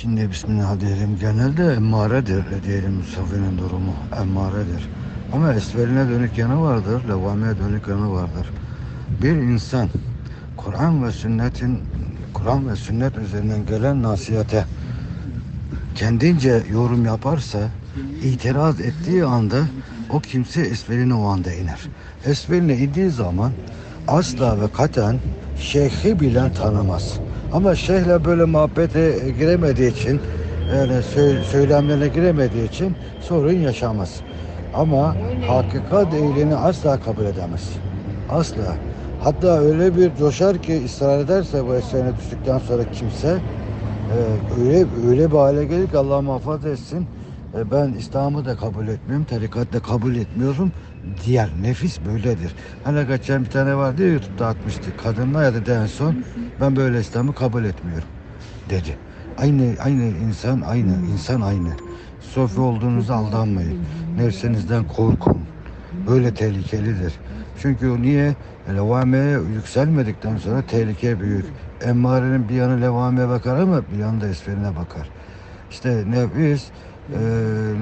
Şimdi Bismillah diyelim genelde emmaredir diyelim Safi'nin durumu emmaredir. Ama esverine dönük yanı vardır, levameye dönük yanı vardır. Bir insan Kur'an ve sünnetin Kur'an ve sünnet üzerinden gelen nasihate kendince yorum yaparsa itiraz ettiği anda o kimse esveline o anda iner. Esveline indiği zaman asla ve katen şeyhi bilen tanımaz. Ama şeyhle böyle muhabbete giremediği için yani sö- söylemlerine giremediği için sorun yaşamaz. Ama hakikat eğilini asla kabul edemez. Asla. Hatta öyle bir coşar ki ısrar ederse bu esverine düştükten sonra kimse ee, öyle öyle bir hale gelir ki Allah muhafaza etsin. Ee, ben İslam'ı da kabul etmiyorum, tarikat da kabul etmiyorum. Diğer nefis böyledir. Hani geçen bir tane vardı ya YouTube'da atmıştı. Kadınlar ya da en son ben böyle İslam'ı kabul etmiyorum dedi. Aynı aynı insan aynı insan aynı. Sofi olduğunuzu aldanmayın. Nefsinizden korkun. Böyle tehlikelidir. Çünkü niye? Levameye yükselmedikten sonra tehlike büyük. Emmarenin bir yanı levameye bakar ama bir yanı da esferine bakar. İşte nefis, e,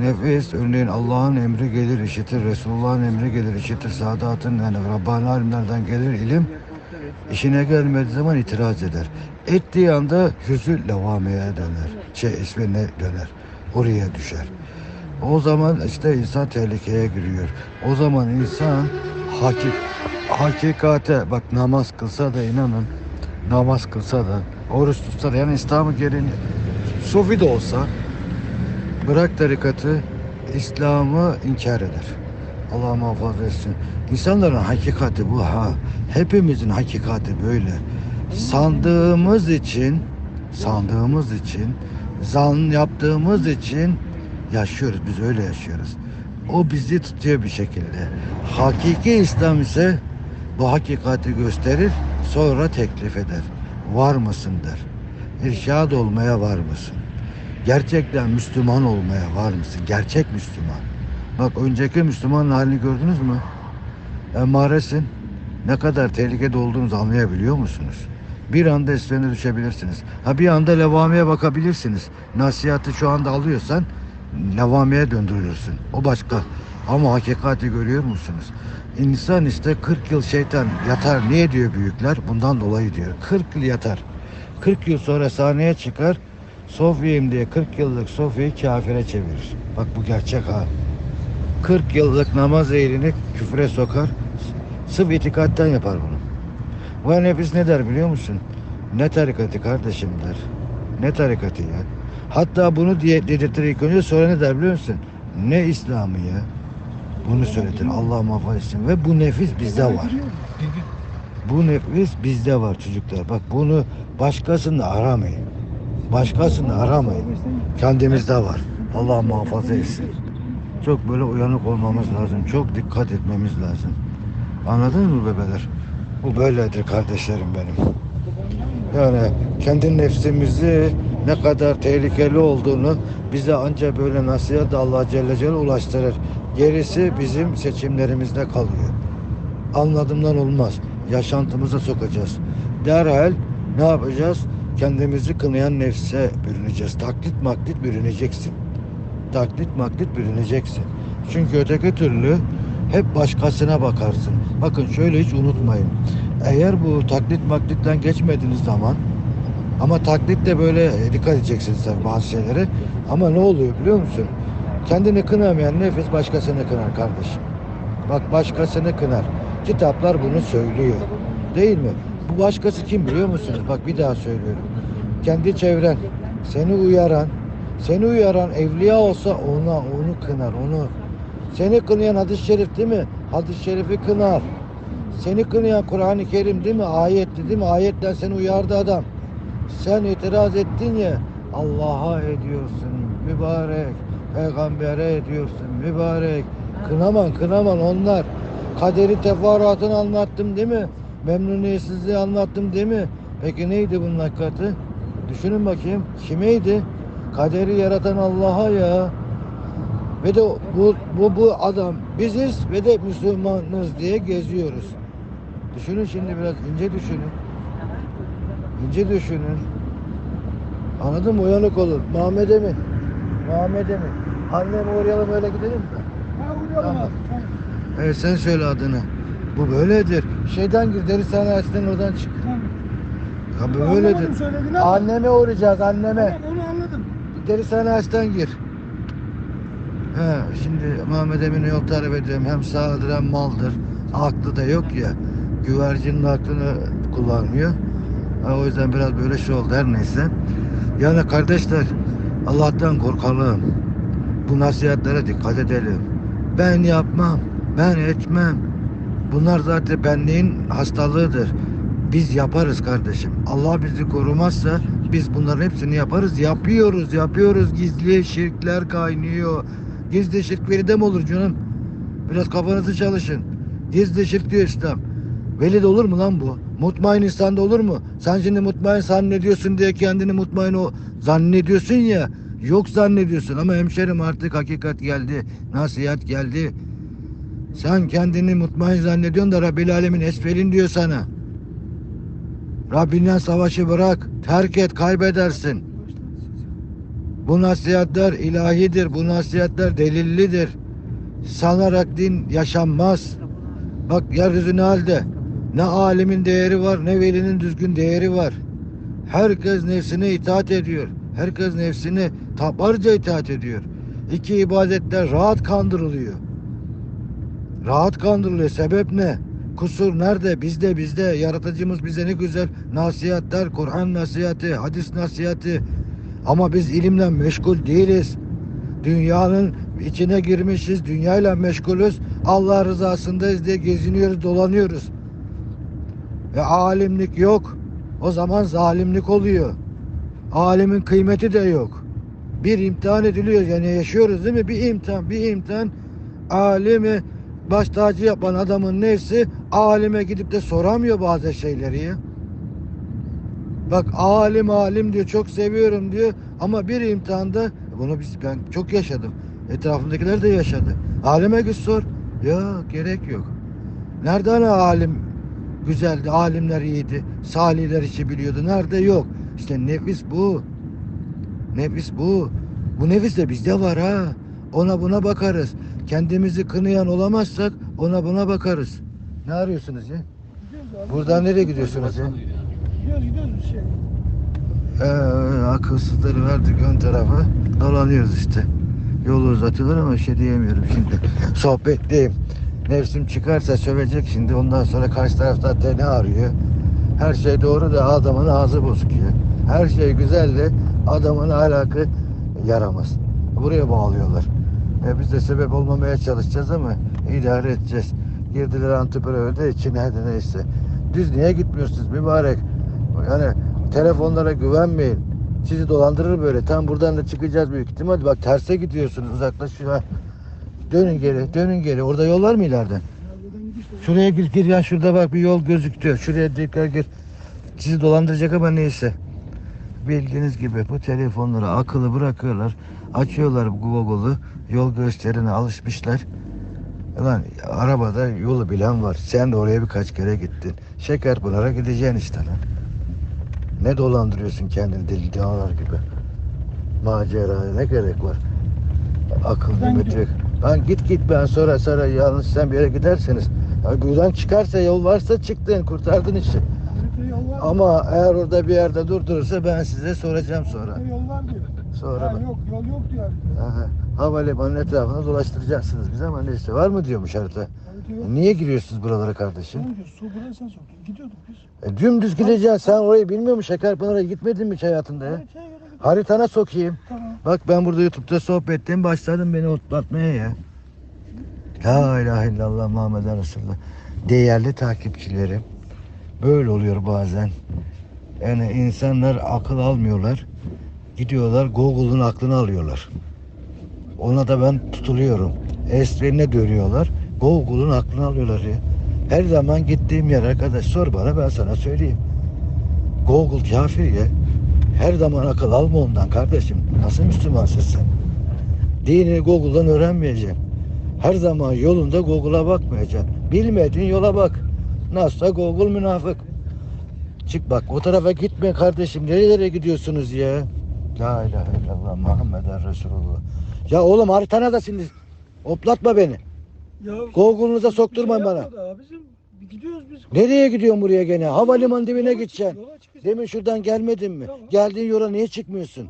nefis örneğin Allah'ın emri gelir işitir, Resulullah'ın emri gelir işitir, Sadat'ın yani Rabbani alimlerden gelir ilim. İşine gelmediği zaman itiraz eder. Ettiği anda yüzü levameye döner. Şey esferine döner. Oraya düşer. O zaman işte insan tehlikeye giriyor. O zaman insan hakik hakikate bak namaz kılsa da inanın namaz kılsa da oruç tutsa da yani İslam'ı geri sufi de olsa bırak tarikatı İslam'ı inkar eder. Allah muhafaza etsin. İnsanların hakikati bu ha. Hepimizin hakikati böyle. Sandığımız için sandığımız için zan yaptığımız için yaşıyoruz. Biz öyle yaşıyoruz. O bizi tutuyor bir şekilde. Hakiki İslam ise bu hakikati gösterir, sonra teklif eder. Var mısın der. İrşad olmaya var mısın? Gerçekten Müslüman olmaya var mısın? Gerçek Müslüman. Bak önceki Müslümanın halini gördünüz mü? Emaresin. Ne kadar tehlikede olduğunuzu anlayabiliyor musunuz? Bir anda esfene düşebilirsiniz. Ha bir anda levameye bakabilirsiniz. Nasihatı şu anda alıyorsan levameye döndürürsün. O başka. Ama hakikati görüyor musunuz? İnsan işte 40 yıl şeytan yatar. Niye diyor büyükler? Bundan dolayı diyor. 40 yıl yatar. 40 yıl sonra sahneye çıkar. Sofya'yım diye 40 yıllık Sofya'yı kafire çevirir. Bak bu gerçek ha. 40 yıllık namaz eğilini küfre sokar. Sırf itikatten yapar bunu. Bu nefis ne der biliyor musun? Ne tarikatı kardeşim der. Ne tarikatı ya? Hatta bunu diye dedirtir ilk önce sonra ne der biliyor musun? Ne İslam'ı ya? Bunu söyletir Allah muhafaza etsin. Ve bu nefis bizde var. Bu nefis bizde var çocuklar. Bak bunu başkasında aramayın. Başkasında aramayın. Kendimizde var. Allah muhafaza etsin. Çok böyle uyanık olmamız lazım. Çok dikkat etmemiz lazım. Anladınız mı bebeler? Bu böyledir kardeşlerim benim. Yani kendi nefsimizi ne kadar tehlikeli olduğunu bize ancak böyle nasihat Allah Celle Celle ulaştırır. Gerisi bizim seçimlerimizde kalıyor. Anladığımdan olmaz. Yaşantımıza sokacağız. Derhal ne yapacağız? Kendimizi kınayan nefse bürüneceğiz. Taklit maklit bürüneceksin. Taklit maklit bürüneceksin. Çünkü öteki türlü hep başkasına bakarsın. Bakın şöyle hiç unutmayın. Eğer bu taklit maklitten geçmediğiniz zaman ama taklit de böyle dikkat edeceksiniz tabii bazı şeylere. Ama ne oluyor biliyor musun? Kendini kınamayan nefis başkasını kınar kardeşim. Bak başkasını kınar. Kitaplar bunu söylüyor. Değil mi? Bu başkası kim biliyor musunuz? Bak bir daha söylüyorum. Kendi çevren, seni uyaran, seni uyaran evliya olsa ona onu kınar, onu. Seni kınayan hadis-i şerif değil mi? Hadis-i şerifi kınar. Seni kınayan Kur'an-ı Kerim değil mi? Ayetli değil mi? Ayetten seni uyardı adam. Sen itiraz ettin ya Allah'a ediyorsun mübarek. Peygambere ediyorsun mübarek. Kınaman kınaman onlar. Kaderi teferruatını anlattım değil mi? Memnuniyetsizliği anlattım değil mi? Peki neydi bunun hakikati? Düşünün bakayım. Kimeydi? Kaderi yaratan Allah'a ya. Ve de bu, bu, bu adam biziz ve de Müslümanız diye geziyoruz. Düşünün şimdi biraz ince düşünün. İnce düşünün. Anladın mı? Uyanık olur. Muhammed Emin. Muhammed Emin. Anneme uğrayalım öyle gidelim mi? Ha uyuyalım Tamam. abi. Tamam. Evet sen söyle adını. Bu böyledir. Şeyden gir deri sanayisinden oradan çık. Ya bu böyledir. söylediğini ama- Anneme uğrayacağız anneme. Tamam onu anladım. Deri sanayisinden gir. He, şimdi Muhammed Emin'i yok tarif ediyorum. Hem sağdır hem maldır. Aklı da yok ya. Güvercinin aklını kullanmıyor. Ha, o yüzden biraz böyle şey oldu her neyse. Yani kardeşler Allah'tan korkalım. Bu nasihatlere dikkat edelim. Ben yapmam. Ben etmem. Bunlar zaten benliğin hastalığıdır. Biz yaparız kardeşim. Allah bizi korumazsa biz bunların hepsini yaparız. Yapıyoruz, yapıyoruz. Gizli şirkler kaynıyor. Gizli şirk velide mi olur canım? Biraz kafanızı çalışın. Gizli şirk diyor İslam. Velid olur mu lan bu? Mutmain insanda olur mu? Sen şimdi mutmain zannediyorsun diye kendini mutmain o zannediyorsun ya. Yok zannediyorsun ama hemşerim artık hakikat geldi. Nasihat geldi. Sen kendini mutmain zannediyorsun da Rabbil Alemin esfelin diyor sana. Rabbinden savaşı bırak. Terk et kaybedersin. Bu nasihatler ilahidir. Bu nasihatler delillidir. Sanarak din yaşanmaz. Bak yeryüzü ne halde? Ne alimin değeri var ne velinin düzgün değeri var. Herkes nefsine itaat ediyor. Herkes nefsine taparca itaat ediyor. İki ibadetler rahat kandırılıyor. Rahat kandırılıyor. Sebep ne? Kusur nerede? Bizde bizde. Yaratıcımız bize ne güzel nasihatler, Kur'an nasihati, hadis nasihati. Ama biz ilimle meşgul değiliz. Dünyanın içine girmişiz, dünyayla meşgulüz. Allah rızasındayız diye geziniyoruz, dolanıyoruz. Ve alimlik yok. O zaman zalimlik oluyor. Alimin kıymeti de yok. Bir imtihan ediliyor yani yaşıyoruz değil mi? Bir imtihan, bir imtihan. Alimi baş tacı yapan adamın nefsi alime gidip de soramıyor bazı şeyleri ya. Bak alim alim diyor çok seviyorum diyor ama bir imtihanda bunu biz ben çok yaşadım. Etrafımdakiler de yaşadı. Alime git sor. Ya gerek yok. Nereden alim güzeldi, alimler iyiydi, salihler işi biliyordu. Nerede yok. İşte nefis bu. Nefis bu. Bu nefis de bizde var ha. Ona buna bakarız. Kendimizi kınayan olamazsak ona buna bakarız. Ne arıyorsunuz ya? Gidiyoruz abi. Buradan nereye gidiyorsunuz ya? Gidiyoruz gidiyoruz bir şey. Ee, akılsızları verdik ön tarafa. Dolanıyoruz işte. Yolu uzatıyorlar ama şey diyemiyorum şimdi. Sohbetteyim. Nefsim çıkarsa sövecek şimdi. Ondan sonra karşı taraftan teni arıyor. Her şey doğru da adamın ağzı bozuk ya. Her şey güzel de adamın alakı yaramaz. Buraya bağlıyorlar. E biz de sebep olmamaya çalışacağız ama idare edeceğiz. Girdiler antiprevede içine hadi neyse. Düz niye gitmiyorsunuz mübarek? Yani telefonlara güvenmeyin. Sizi dolandırır böyle. Tam buradan da çıkacağız büyük ihtimal. Bak terse gidiyorsunuz uzaklaşıyor. Dönün geri, dönün geri. Orada yol var mı ileride? Şuraya gir, gir ya şurada bak bir yol gözüktü. Şuraya tekrar gir. Sizi dolandıracak ama neyse. Bildiğiniz gibi bu telefonları akıllı bırakıyorlar. Açıyorlar Google'u. Yol gösterine alışmışlar. Lan arabada yolu bilen var. Sen de oraya birkaç kere gittin. Şekerpınar'a gideceksin işte lan. Ne dolandırıyorsun kendini deli danalar gibi. Maceraya ne gerek var? Akıl yok. Lan git git ben sonra sonra yalnız sen bir yere giderseniz. Ya buradan çıkarsa yol varsa çıktın kurtardın işi. Ama eğer orada bir yerde durdurursa ben size soracağım sonra. Harita yol var diyor. Sonra bak. yok yol yok diyor harita. Havalimanının etrafına dolaştıracaksınız bize ama neyse var mı diyormuş harita. Harita yok. Niye giriyorsunuz buralara kardeşim? Diyor, su buraya sen soktun. Gidiyorduk biz. E, dümdüz gideceksin. Sen orayı bilmiyor musun? Şekerpınar'a gitmedin mi hiç hayatında ya? Haritaya göre. Haritana sokayım. Tamam. Bak ben burada YouTube'da sohbetteyim. Başladım beni otlatmaya ya. La ilahe illallah Muhammeden Resulullah. Değerli takipçilerim. Böyle oluyor bazen. Yani insanlar akıl almıyorlar. Gidiyorlar Google'un aklını alıyorlar. Ona da ben tutuluyorum. Eslerine dönüyorlar. Google'un aklını alıyorlar ya. Her zaman gittiğim yer arkadaş sor bana ben sana söyleyeyim. Google kafir ya. Her zaman akıl alma ondan kardeşim. Nasıl Müslümansın sen? Dini Google'dan öğrenmeyeceksin. Her zaman yolunda Google'a bakmayacaksın. Bilmediğin yola bak. Nasılsa Google münafık. Çık bak o tarafa gitme kardeşim. Nerelere gidiyorsunuz ya? La ilahe illallah Muhammeden Resulullah. Ya oğlum haritana da şimdi oplatma beni. Ya Google'unuza sokturmayın şey bana. Abicim gidiyoruz biz. Nereye gidiyorsun buraya gene? Havalimanı dibine Yola gideceksin. yola. Demin şuradan gelmedin mi? Tamam. Geldiğin yola niye çıkmıyorsun?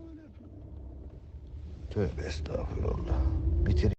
Tövbe estağfurullah. Bitir.